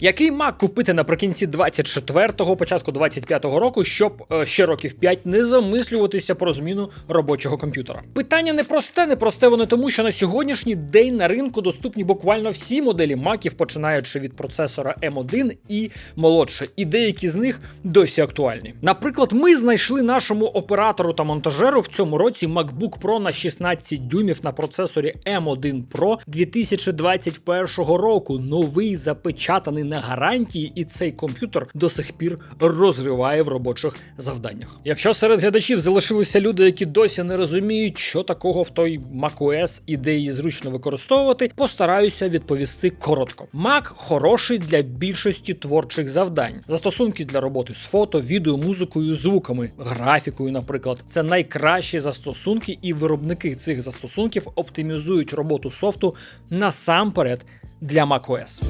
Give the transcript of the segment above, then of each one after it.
Який Mac купити наприкінці 24-го, початку 25-го року, щоб е, ще років 5 не замислюватися про зміну робочого комп'ютера? Питання не просте, не просте воно тому, що на сьогоднішній день на ринку доступні буквально всі моделі маків, починаючи від процесора M1 і молодше, і деякі з них досі актуальні. Наприклад, ми знайшли нашому оператору та монтажеру в цьому році MacBook Pro на 16 дюймів на процесорі M1 Pro 2021 року. Новий запечатаний на гарантії, і цей комп'ютер до сих пір розриває в робочих завданнях. Якщо серед глядачів залишилися люди, які досі не розуміють, що такого в той macOS і де її зручно використовувати, постараюся відповісти коротко. Mac хороший для більшості творчих завдань. Застосунки для роботи з фото, відео, музикою, звуками, графікою, наприклад, це найкращі застосунки, і виробники цих застосунків оптимізують роботу софту насамперед для macOS.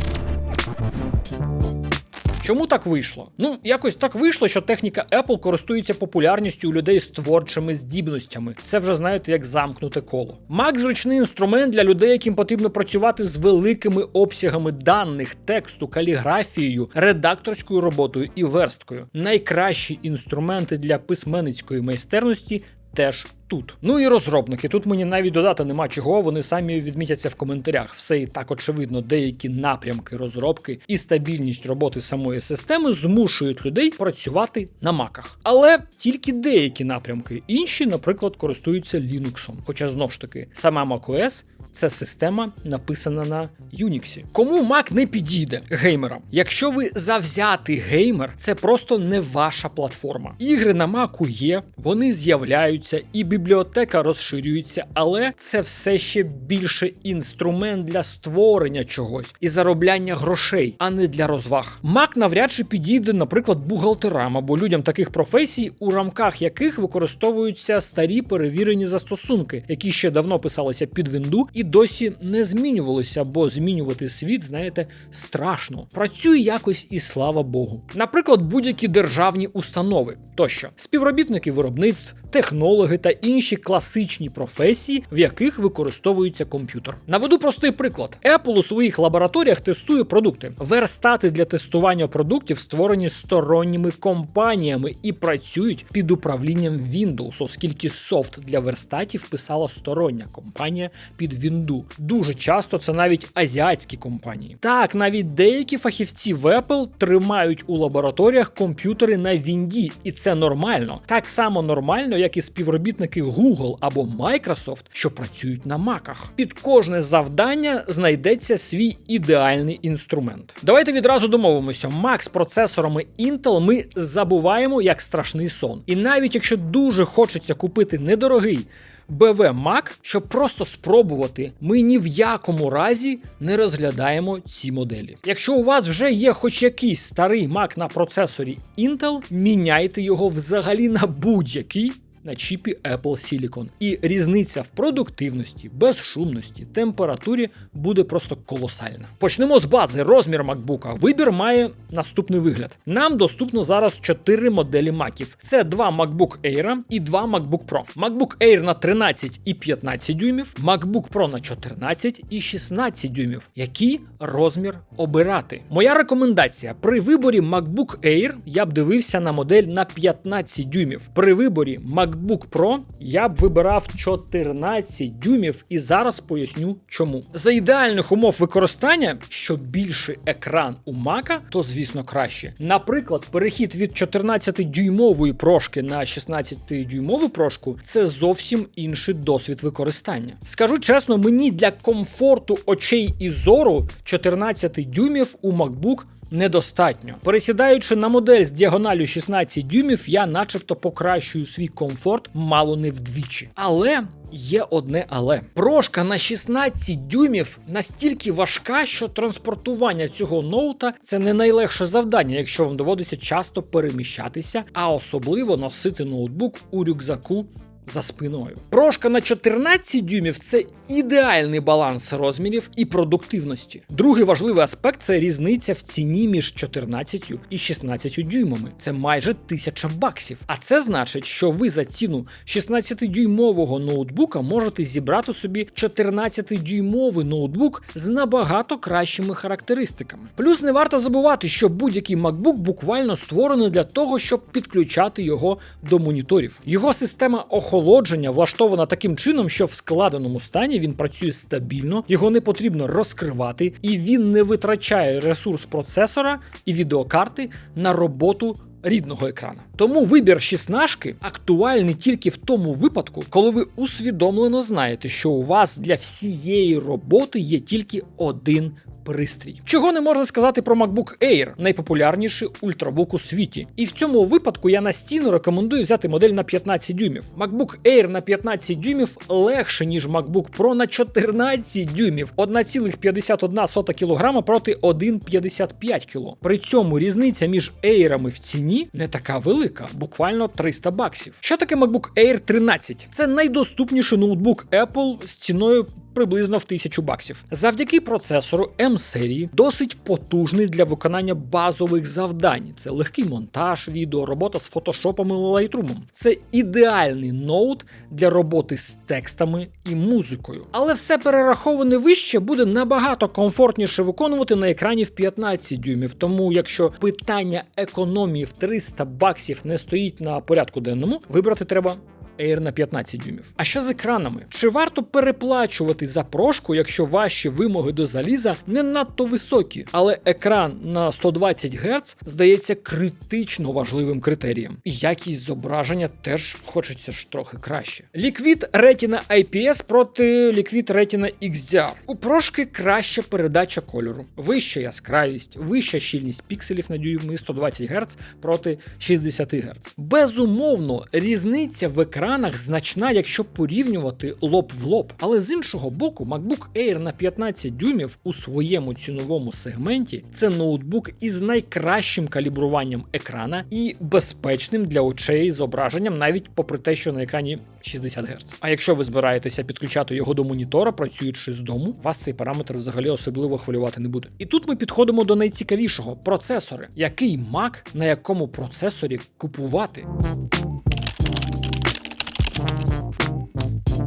Чому так вийшло? Ну, якось так вийшло, що техніка Apple користується популярністю у людей з творчими здібностями. Це вже знаєте, як замкнуте коло. Mac – зручний інструмент для людей, яким потрібно працювати з великими обсягами даних, тексту, каліграфією, редакторською роботою і версткою. Найкращі інструменти для письменницької майстерності теж тут. Ну і розробники. Тут мені навіть додати нема чого, вони самі відмітяться в коментарях. Все і так очевидно, деякі напрямки розробки і стабільність роботи самої системи змушують людей працювати на маках. Але тільки деякі напрямки. Інші, наприклад, користуються Linux. Хоча знов ж таки, сама macOS це система написана на Unix. Кому Mac не підійде геймерам? Якщо ви завзятий геймер, це просто не ваша платформа. Ігри на Mac є, вони з'являються, і бібліотека розширюється, але це все ще більше інструмент для створення чогось і заробляння грошей, а не для розваг. Mac навряд чи підійде, наприклад, бухгалтерам або людям таких професій, у рамках яких використовуються старі перевірені застосунки, які ще давно писалися під вінду і досі не змінювалися, бо змінювати світ, знаєте, страшно. Працює якось і слава Богу. Наприклад, будь-які державні установи тощо, співробітники виробництв, технологи та інші класичні професії, в яких використовується комп'ютер. Наведу простий приклад: Apple у своїх лабораторіях тестує продукти. Верстати для тестування продуктів створені сторонніми компаніями і працюють під управлінням Windows, оскільки софт для верстатів писала стороння компанія під Windows. Дуже часто це навіть азіатські компанії. Так, навіть деякі фахівці в Apple тримають у лабораторіях комп'ютери на Вінді, і це нормально. Так само нормально, як і співробітники Google або Microsoft, що працюють на маках. Під кожне завдання знайдеться свій ідеальний інструмент. Давайте відразу домовимося: Mac з процесорами Intel ми забуваємо як страшний сон. І навіть якщо дуже хочеться купити недорогий. BV Mac, щоб просто спробувати, ми ні в якому разі не розглядаємо ці моделі. Якщо у вас вже є хоч якийсь старий Mac на процесорі Intel, міняйте його взагалі на будь-який. На чіпі Apple Silicon. І різниця в продуктивності, безшумності, температурі буде просто колосальна. Почнемо з бази. Розмір MacBook. Вибір має наступний вигляд. Нам доступно зараз 4 моделі маків. Це два MacBook Air і два MacBook Pro. MacBook Air на 13 і 15 дюймів, MacBook Pro на 14 і 16 дюймів. Який розмір обирати? Моя рекомендація при виборі MacBook Air я б дивився на модель на 15 дюймів. При виборі MacBook Pro я б вибирав 14 дюймів і зараз поясню чому. За ідеальних умов використання, що більший екран у Mac, то звісно краще. Наприклад, перехід від 14-дюймової прошки на 16-дюймову прошку це зовсім інший досвід використання. Скажу чесно, мені для комфорту очей і зору 14 дюймів у MacBook недостатньо. Пересідаючи на модель з діагоналю 16 дюймів, я начебто покращую свій комфорт мало не вдвічі. Але. Є одне але прошка на 16 дюймів настільки важка, що транспортування цього ноута це не найлегше завдання, якщо вам доводиться часто переміщатися, а особливо носити ноутбук у рюкзаку за спиною. Прошка на 14 дюймів це ідеальний баланс розмірів і продуктивності. Другий важливий аспект це різниця в ціні між 14 і 16 дюймами. Це майже 1000 баксів. А це значить, що ви за ціну 16-дюймового ноутбука можете зібрати собі 14-дюймовий ноутбук з набагато кращими характеристиками. Плюс не варто забувати, що будь-який MacBook буквально створений для того, щоб підключати його до моніторів. Його система охолодження влаштована таким чином, що в складеному стані він працює стабільно, його не потрібно розкривати, і він не витрачає ресурс процесора і відеокарти на роботу. Рідного екрана. Тому вибір 16 актуальний тільки в тому випадку, коли ви усвідомлено знаєте, що у вас для всієї роботи є тільки один пристрій. Чого не можна сказати про MacBook Air, найпопулярніший ультрабук у світі. І в цьому випадку я настійно рекомендую взяти модель на 15 дюймів. MacBook Air на 15 дюймів легше, ніж MacBook Pro на 14 дюймів, 1,51 кг проти 1,55 кг. При цьому різниця між Air'ами в ціні не така велика, буквально 300 баксів. Що таке MacBook Air 13? Це найдоступніший ноутбук Apple з ціною приблизно в 1000 баксів. Завдяки процесору M серії досить потужний для виконання базових завдань. Це легкий монтаж відео, робота з фотошопом і Lightroom. Це ідеальний ноут для роботи з текстами і музикою. Але все перераховане вище буде набагато комфортніше виконувати на екрані в 15 дюймів. Тому, якщо питання економії в 300 баксів не стоїть на порядку денному, вибрати треба Air на 15 дюймів. А що з екранами? Чи варто переплачувати за прошку, якщо ваші вимоги до заліза не надто високі, але екран на 120 Гц здається критично важливим критерієм. І якість зображення теж хочеться ж трохи краще. Liquid Retina IPS проти Liquid Retina XDR. У прошки краща передача кольору, вища яскравість, вища щільність пікселів на дюйми 120 Гц проти 60 Гц. Безумовно, різниця в екрані екранах значна, якщо порівнювати лоб в лоб. Але з іншого боку, MacBook Air на 15 дюймів у своєму ціновому сегменті це ноутбук із найкращим калібруванням екрана і безпечним для очей зображенням, навіть попри те, що на екрані 60 Гц. А якщо ви збираєтеся підключати його до монітора, працюючи з дому, вас цей параметр взагалі особливо хвилювати не буде. І тут ми підходимо до найцікавішого процесори. Який Mac на якому процесорі купувати?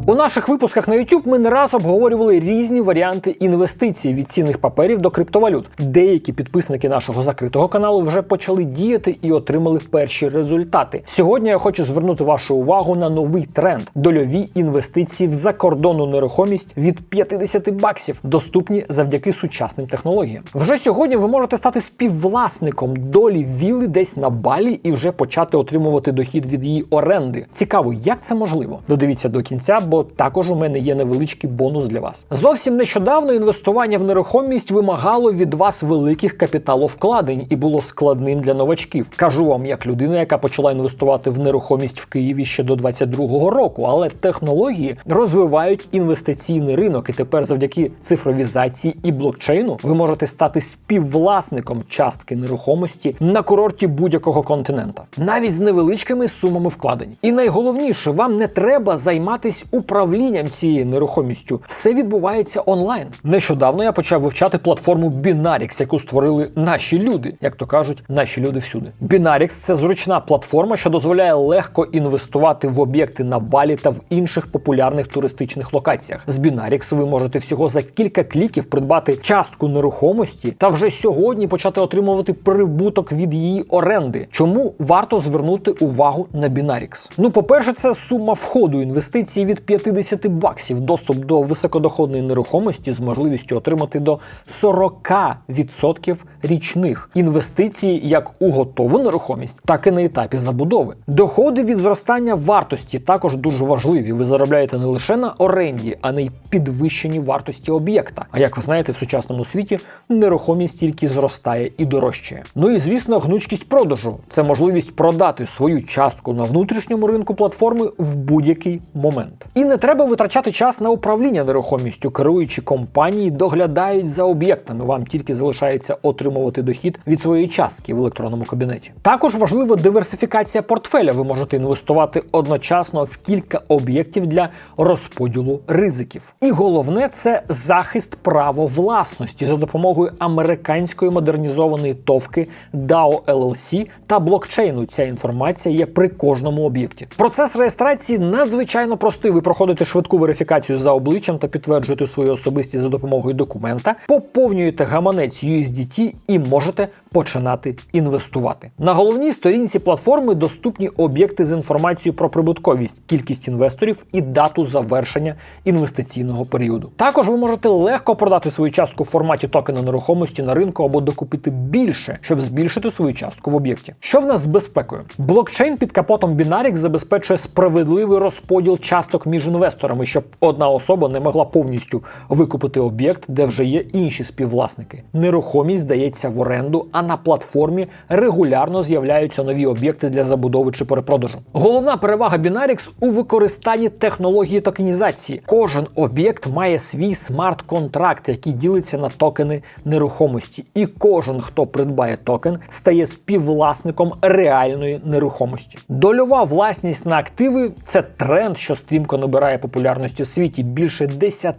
У наших випусках на YouTube ми не раз обговорювали різні варіанти інвестицій від цінних паперів до криптовалют. Деякі підписники нашого закритого каналу вже почали діяти і отримали перші результати. Сьогодні я хочу звернути вашу увагу на новий тренд дольові інвестиції в закордонну нерухомість від 50 баксів, доступні завдяки сучасним технологіям. Вже сьогодні ви можете стати співвласником долі віли десь на балі і вже почати отримувати дохід від її оренди. Цікаво, як це можливо. Додивіться до кінця, бо також у мене є невеличкий бонус для вас. Зовсім нещодавно інвестування в нерухомість вимагало від вас великих капіталовкладень і було складним для новачків. Кажу вам, як людина, яка почала інвестувати в нерухомість в Києві ще до 22-го року, але технології розвивають інвестиційний ринок, і тепер, завдяки цифровізації і блокчейну, ви можете стати співвласником частки нерухомості на курорті будь-якого континента, навіть з невеличкими сумами вкладень. І найголовніше, вам не треба займатись управлінням цією нерухомістю. Все відбувається онлайн. Нещодавно я почав вивчати платформу Binarix, яку створили наші люди, як то кажуть, наші люди всюди. Binarix – це зручна платформа, що дозволяє легко інвестувати в об'єкти на Балі та в інших популярних туристичних локаціях. З Binarix ви можете всього за кілька кліків придбати частку нерухомості та вже сьогодні почати отримувати прибуток від її оренди. Чому варто звернути увагу на Binarix? Ну, по-перше, це сума входу інвестицій від 50 баксів, доступ до високодоходної нерухомості з можливістю отримати до 40% річних інвестицій як у готову нерухомість, так і на етапі забудови. Доходи від зростання вартості також дуже важливі. Ви заробляєте не лише на оренді, а не й підвищенні вартості об'єкта. А як ви знаєте, в сучасному світі нерухомість тільки зростає і дорожчає. Ну і звісно, гнучкість продажу це можливість продати свою частку на внутрішньому ринку платформи в будь-який момент. І не треба витрачати час на управління нерухомістю. Керуючі компанії доглядають за об'єктами. Вам тільки залишається отримувати дохід від своєї частки в електронному кабінеті. Також важлива диверсифікація портфеля. Ви можете інвестувати одночасно в кілька об'єктів для розподілу ризиків. І головне це захист права власності за допомогою американської модернізованої товки DAO LLC та блокчейну. Ця інформація є при кожному об'єкті. Процес реєстрації надзвичайно простий. Ви проходите швидку верифікацію за обличчям та підтверджуєте свою особистість за допомогою документа, поповнюєте гаманець USDT і можете починати інвестувати. На головній сторінці платформи доступні об'єкти з інформацією про прибутковість, кількість інвесторів і дату завершення інвестиційного періоду. Також ви можете легко продати свою частку в форматі токена нерухомості на ринку або докупити більше, щоб збільшити свою частку в об'єкті. Що в нас з безпекою? Блокчейн під капотом Binarix забезпечує справедливий розподіл часток між інвесторами, щоб одна особа не могла повністю викупити об'єкт, де вже є інші співвласники. Нерухомість здається в оренду, а на платформі регулярно з'являються нові об'єкти для забудови чи перепродажу. Головна перевага Binarix у використанні технології токенізації. Кожен об'єкт має свій смарт-контракт, який ділиться на токени нерухомості, і кожен, хто придбає токен, стає співвласником реальної нерухомості. Дольова власність на активи це тренд, що стрімко набирає популярності в світі більше 10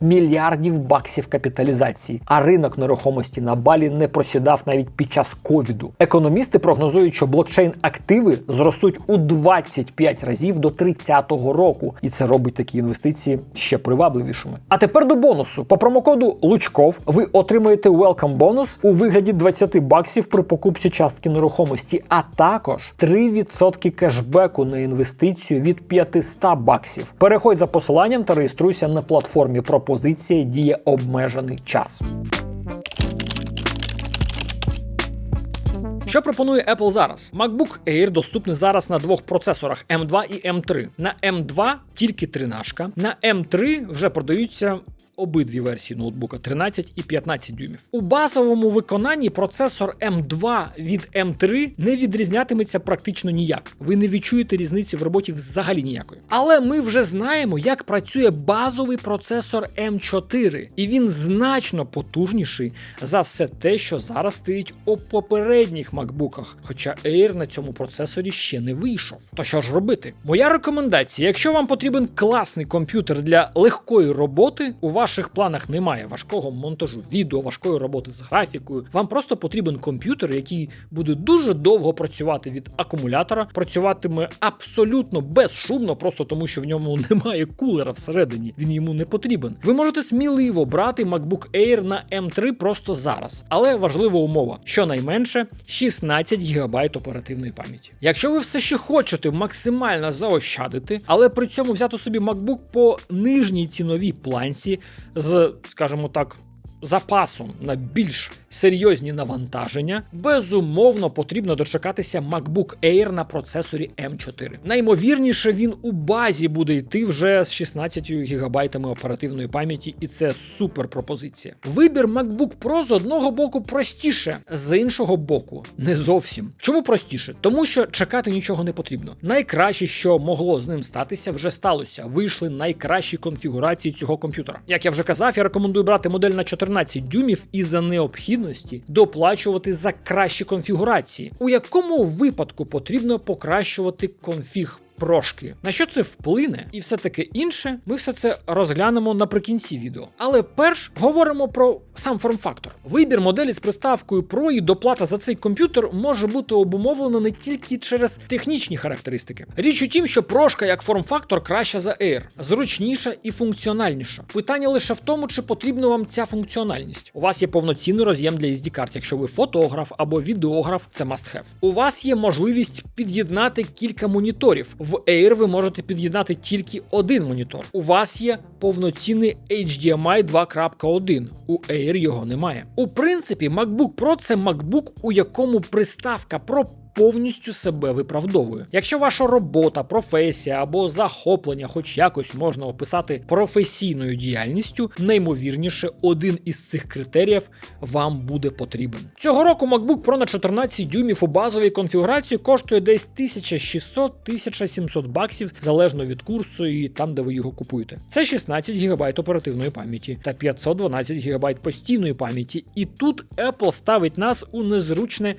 мільярдів баксів капіталізації. А ринок нерухомості на балі не просідав навіть під час ковіду. Економісти прогнозують, що блокчейн активи зростуть у 25 разів до 30-го року, і це робить такі інвестиції ще привабливішими. А тепер до бонусу. По промокоду Лучков ви отримаєте welcome бонус у вигляді 20 баксів при покупці частки нерухомості, а також 3% кешбеку на інвестицію від 500 баксів. Переходь за посиланням та реєструйся на платформі. Пропозиція діє обмежений час. Що пропонує Apple зараз? MacBook Air доступний зараз на двох процесорах M2 і M3. На M2 тільки тринашка, на M3 вже продаються обидві версії ноутбука 13 і 15 дюймів. У базовому виконанні процесор M2 від M3 не відрізнятиметься практично ніяк. Ви не відчуєте різниці в роботі взагалі ніякої. Але ми вже знаємо, як працює базовий процесор M4, і він значно потужніший за все те, що зараз стоїть у попередніх макбуках. Хоча Air на цьому процесорі ще не вийшов. То що ж робити? Моя рекомендація: якщо вам потрібен класний комп'ютер для легкої роботи, у вас ваших планах немає важкого монтажу відео, важкої роботи з графікою. Вам просто потрібен комп'ютер, який буде дуже довго працювати від акумулятора, працюватиме абсолютно безшумно, просто тому що в ньому немає кулера всередині. Він йому не потрібен. Ви можете сміливо брати MacBook Air на M3 просто зараз, але важлива умова: щонайменше 16 ГБ оперативної пам'яті. Якщо ви все ще хочете максимально заощадити, але при цьому взяти собі MacBook по нижній ціновій планці з, скажімо так, запасом на більш серйозні навантаження, безумовно потрібно дочекатися MacBook Air на процесорі M4. Наймовірніше, він у базі буде йти вже з 16 гігабайтами оперативної пам'яті, і це супер пропозиція. Вибір MacBook Pro з одного боку простіше, з іншого боку, не зовсім. Чому простіше? Тому що чекати нічого не потрібно. Найкраще, що могло з ним статися, вже сталося. Вийшли найкращі конфігурації цього комп'ютера. Як я вже казав, я рекомендую брати модель на 14 дюймів і за необхідності доплачувати за кращі конфігурації. У якому випадку потрібно покращувати конфіг прошки. На що це вплине і все таке інше, ми все це розглянемо наприкінці відео. Але перш говоримо про сам форм-фактор. Вибір моделі з приставкою Pro і доплата за цей комп'ютер може бути обумовлено не тільки через технічні характеристики. Річ у тім, що прошка як форм-фактор краща за Air, зручніша і функціональніша. Питання лише в тому, чи потрібна вам ця функціональність. У вас є повноцінний роз'єм для sd карт якщо ви фотограф або відеограф, це must have. У вас є можливість під'єднати кілька моніторів. В Air ви можете під'єднати тільки один монітор. У вас є повноцінний HDMI 2.1. У Air його немає. У принципі, MacBook Pro це MacBook, у якому приставка Pro повністю себе виправдовує. Якщо ваша робота, професія або захоплення, хоч якось можна описати професійною діяльністю, наймовірніше, один із цих критеріїв вам буде потрібен. Цього року MacBook Pro на 14 дюймів у базовій конфігурації коштує десь 1600-1700 баксів залежно від курсу і там, де ви його купуєте. Це 16 ГБ оперативної пам'яті та 512 ГБ постійної пам'яті. І тут Apple ставить нас у незручне.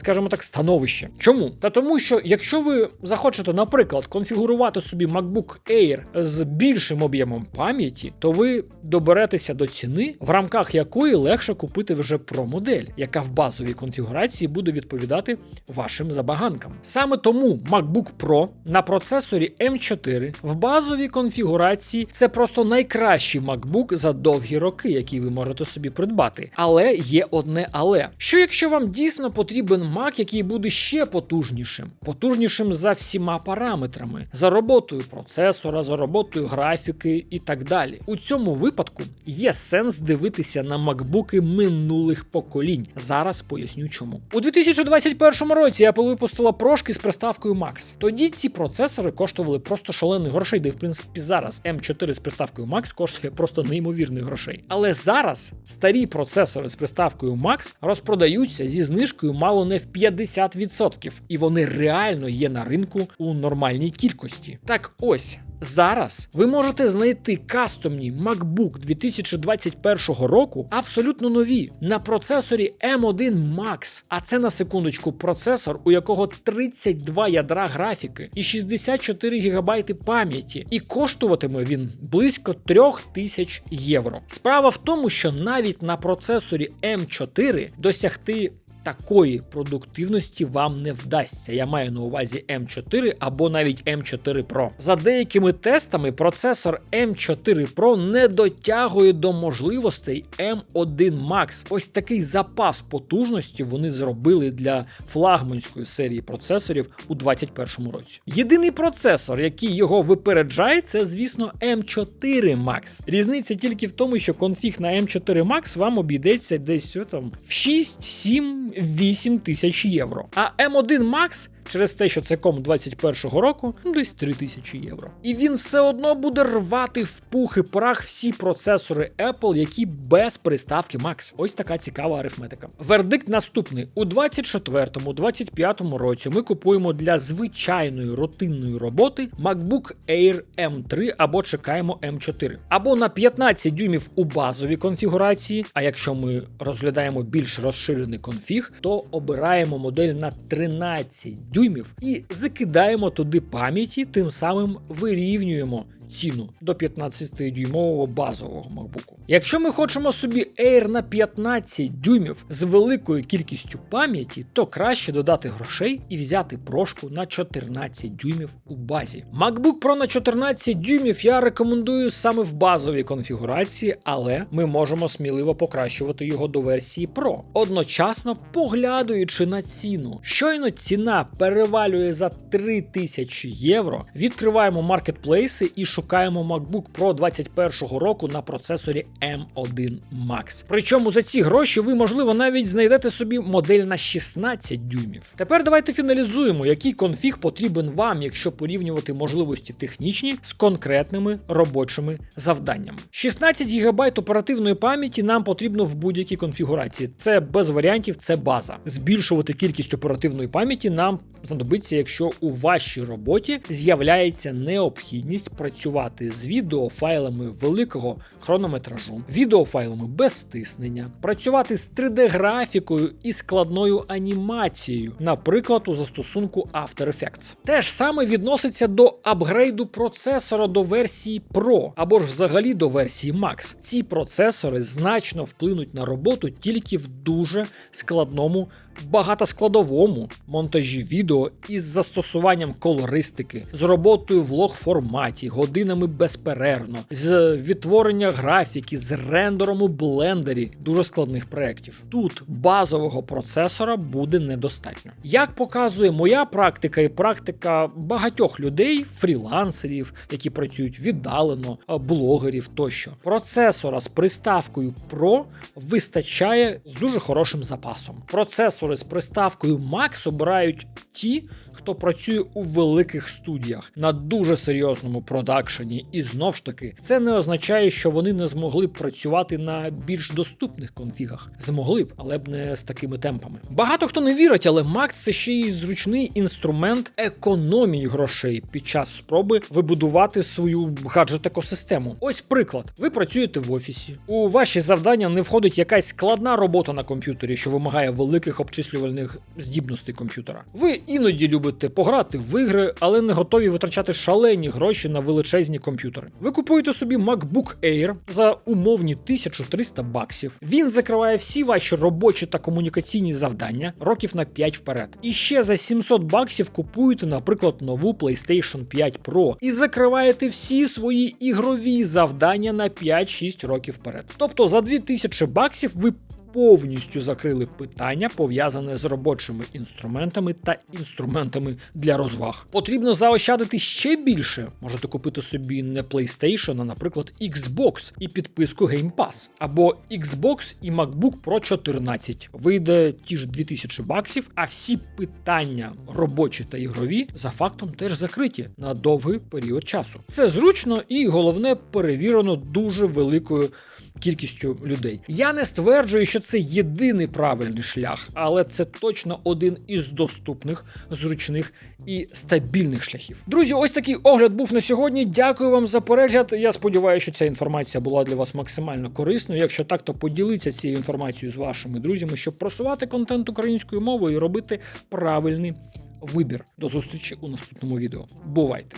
Скажімо так, становище. Чому? Та тому, що якщо ви захочете, наприклад, конфігурувати собі MacBook Air з більшим об'ємом пам'яті, то ви доберетеся до ціни, в рамках якої легше купити вже Pro модель, яка в базовій конфігурації буде відповідати вашим забаганкам. Саме тому MacBook Pro на процесорі M4 в базовій конфігурації це просто найкращий MacBook за довгі роки, який ви можете собі придбати. Але є одне але. Що якщо вам дійсно потрібен Mac, який буде ще потужнішим, потужнішим за всіма параметрами, за роботою процесора, за роботою графіки і так далі. У цьому випадку є сенс дивитися на макбуки минулих поколінь. Зараз поясню чому. У 2021 році Apple випустила прошки з приставкою Max. Тоді ці процесори коштували просто шалених грошей, де в принципі зараз M4 з приставкою Max коштує просто неймовірних грошей. Але зараз старі процесори з приставкою Max розпродаються зі знижкою мало не в 50%, і вони реально є на ринку у нормальній кількості. Так ось. Зараз ви можете знайти кастомні MacBook 2021 року абсолютно нові на процесорі M1 Max. А це на секундочку процесор, у якого 32 ядра графіки і 64 ГБ пам'яті. І коштуватиме він близько 3000 євро. Справа в тому, що навіть на процесорі M4 досягти такої продуктивності вам не вдасться. Я маю на увазі M4 або навіть M4 Pro. За деякими тестами, процесор M4 Pro не дотягує до можливостей M1 Max. Ось такий запас потужності вони зробили для флагманської серії процесорів у 2021 році. Єдиний процесор, який його випереджає, це, звісно, M4 Max. Різниця тільки в тому, що конфіг на M4 Max вам обійдеться десь там, в 6-7 8 тисяч євро. А M1 Max через те, що це ком 21-го року, ну десь 3 тисячі євро. І він все одно буде рвати в пух і прах всі процесори Apple, які без приставки Max. Ось така цікава арифметика. Вердикт наступний: у 24-25 році ми купуємо для звичайної рутинної роботи MacBook Air M3 або чекаємо M4. Або на 15 дюймів у базовій конфігурації. А якщо ми розглядаємо більш розширений конфіг, то обираємо модель на 13 дюймів і закидаємо туди пам'яті, тим самим вирівнюємо ціну до 15-дюймового базового MacBook. Якщо ми хочемо собі Air на 15 дюймів з великою кількістю пам'яті, то краще додати грошей і взяти прошку на 14 дюймів у базі. MacBook Pro на 14 дюймів я рекомендую саме в базовій конфігурації, але ми можемо сміливо покращувати його до версії Pro, одночасно поглядуючи на ціну. Щойно ціна перевалює за 3000 євро, відкриваємо маркетплейси і шукаємо MacBook Pro 21-го року на процесорі M1 Max. Причому за ці гроші ви, можливо, навіть знайдете собі модель на 16 дюймів. Тепер давайте фіналізуємо, який конфіг потрібен вам, якщо порівнювати можливості технічні з конкретними робочими завданнями. 16 ГБ оперативної пам'яті нам потрібно в будь-якій конфігурації. Це без варіантів, це база. Збільшувати кількість оперативної пам'яті нам знадобиться, якщо у вашій роботі з'являється необхідність працювати з відеофайлами великого хронометражу, відеофайлами без стиснення, працювати з 3D-графікою і складною анімацією, наприклад, у застосунку After Effects. Те ж саме відноситься до апгрейду процесора до версії Pro або ж взагалі до версії Max. Ці процесори значно вплинуть на роботу тільки в дуже складному багатоскладовому монтажі відео із застосуванням колористики, з роботою в лог форматі, годин таймлінами безперервно, з відтворення графіки, з рендером у блендері дуже складних проєктів. Тут базового процесора буде недостатньо. Як показує моя практика і практика багатьох людей, фрілансерів, які працюють віддалено, блогерів тощо, процесора з приставкою Pro вистачає з дуже хорошим запасом. Процесори з приставкою Max обирають ті, хто працює у великих студіях на дуже серйозному продакшені, і знов ж таки, це не означає, що вони не змогли б працювати на більш доступних конфігах. Змогли б, але б не з такими темпами. Багато хто не вірить, але Max це ще й зручний інструмент економії грошей під час спроби вибудувати свою гаджет-екосистему. Ось приклад: ви працюєте в офісі. У ваші завдання не входить якась складна робота на комп'ютері, що вимагає великих обчислювальних здібностей комп'ютера. Ви іноді любите пограти в ігри, але не готові витрачати шалені гроші на величезні комп'ютери. Ви купуєте собі MacBook Air за умовні 1300 баксів. Він закриває всі ваші робочі та комунікаційні завдання років на 5 вперед. І ще за 700 баксів купуєте, наприклад, нову PlayStation 5 Pro і закриваєте всі свої ігрові завдання на 5-6 років вперед. Тобто за 2000 баксів ви повністю закрили питання, пов'язане з робочими інструментами та інструментами для розваг. Потрібно заощадити ще більше. Можете купити собі не PlayStation, а, наприклад, Xbox і підписку Game Pass, або Xbox і MacBook Pro 14. Вийде ті ж 2000 баксів, а всі питання робочі та ігрові за фактом теж закриті на довгий період часу. Це зручно і головне перевірено дуже великою кількістю людей. Я не стверджую, що це єдиний правильний шлях, але це точно один із доступних, зручних і стабільних шляхів. Друзі, ось такий огляд був на сьогодні. Дякую вам за перегляд. Я сподіваюся, що ця інформація була для вас максимально корисною. Якщо так, то поділіться цією інформацією з вашими друзями, щоб просувати контент українською мовою і робити правильний вибір. До зустрічі у наступному відео. Бувайте!